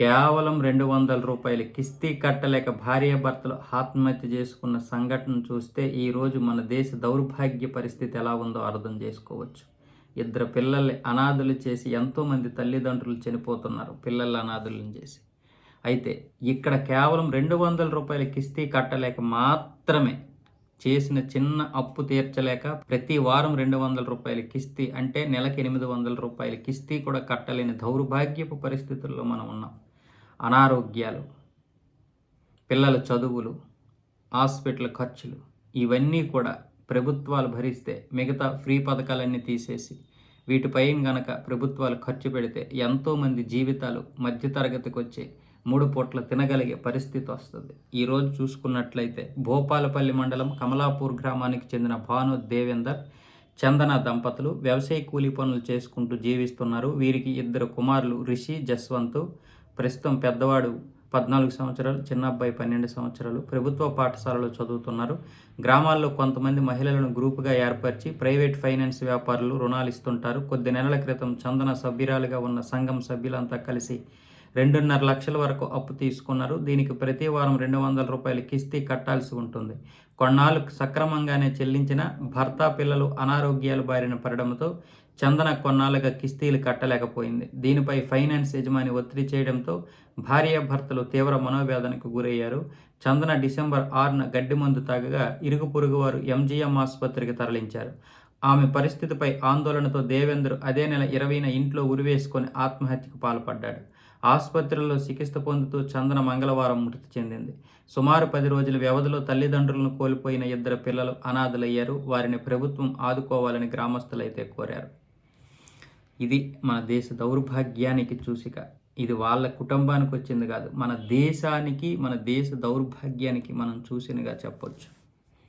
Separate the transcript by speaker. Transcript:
Speaker 1: కేవలం రెండు వందల రూపాయలు కిస్తీ కట్టలేక భార్యాభర్తలు ఆత్మహత్య చేసుకున్న సంఘటన చూస్తే ఈరోజు మన దేశ దౌర్భాగ్య పరిస్థితి ఎలా ఉందో అర్థం చేసుకోవచ్చు. ఇద్దరు పిల్లల్ని అనాథలు చేసి ఎంతోమంది తల్లిదండ్రులు చనిపోతున్నారు పిల్లల అనాథులను చేసి. అయితే ఇక్కడ కేవలం రెండు వందల రూపాయల కిస్తీ కట్టలేక మాత్రమే చేసిన చిన్న అప్పు తీర్చలేక ప్రతి వారం రెండు వందల రూపాయల కిస్తీ అంటే నెలకి ఎనిమిది వందల రూపాయల కిస్తీ కూడా కట్టలేని దౌర్భాగ్యపు పరిస్థితుల్లో మనం ఉన్నాం. అనారోగ్యాలు పిల్లల చదువులు హాస్పిటల్ ఖర్చులు ఇవన్నీ కూడా ప్రభుత్వాలు భరిస్తే మిగతా ఫ్రీ పథకాలన్నీ తీసేసి వీటిపైన గనక ప్రభుత్వాలు ఖర్చు పెడితే ఎంతోమంది జీవితాలు మధ్యతరగతికి వచ్చే మూడు పూట్ల తినగలిగే పరిస్థితి వస్తుంది. ఈరోజు చూసుకున్నట్లయితే భోపాలపల్లి మండలం కమలాపూర్ గ్రామానికి చెందిన భాను దేవేందర్ చందన దంపతులు వ్యవసాయ కూలీ పనులు చేసుకుంటూ జీవిస్తున్నారు. వీరికి ఇద్దరు కుమారులు రిషి జస్వంత్ ప్రస్తుతం పెద్దవాడు పద్నాలుగు సంవత్సరాలు చిన్న అబ్బాయి పన్నెండు సంవత్సరాలు. ప్రభుత్వ పాఠశాలలో చదువుతున్నారు. గ్రామాల్లో కొంతమంది మహిళలను గ్రూపుగా ఏర్పరిచి ప్రైవేట్ ఫైనాన్స్ వ్యాపారులు రుణాలు ఇస్తుంటారు. కొద్ది నెలల క్రితం చందన సభ్యురాలుగా ఉన్న సంఘం సభ్యులంతా కలిసి రెండున్నర లక్షల వరకు అప్పు తీసుకున్నారు. దీనికి ప్రతి వారం రెండు వందల రూపాయలు కిస్తీ కట్టాల్సి ఉంటుంది. కొన్నాళ్ళు సక్రమంగానే చెల్లించిన భర్త పిల్లలు అనారోగ్యాలు బారిన పడడంతో చందన కొన్నాళ్ళుగా కిస్తీలు కట్టలేకపోయింది. దీనిపై ఫైనాన్స్ యజమాని ఒత్తిడి చేయడంతో భార్యాభర్తలు తీవ్ర మనోవేదనకు గురయ్యారు. చందన డిసెంబర్ ఆరున గడ్డి మందు తాగగా ఇరుగు పొరుగు వారు ఎంజీఎం ఆసుపత్రికి తరలించారు. ఆమె పరిస్థితిపై ఆందోళనతో దేవేంద్ర అదే నెల ఇరవైన ఇంట్లో ఉరివేసుకొని ఆత్మహత్యకు పాల్పడ్డాడు. ఆసుపత్రిలో చికిత్స పొందుతూ చందన మంగళవారం మృతి చెందింది. సుమారు పది రోజుల వ్యవధిలో తల్లిదండ్రులను కోల్పోయిన ఇద్దరు పిల్లలు అనాథలయ్యారు. వారిని ప్రభుత్వం ఆదుకోవాలని గ్రామస్తులైతే కోరారు. ఇది మన దేశ దౌర్భాగ్యానికి చూసిక ఇది వాళ్ళ కుటుంబానికి వచ్చింది కాదు మన దేశానికి మన దేశ దౌర్భాగ్యానికి మనం చూసినగా చెప్పొచ్చు.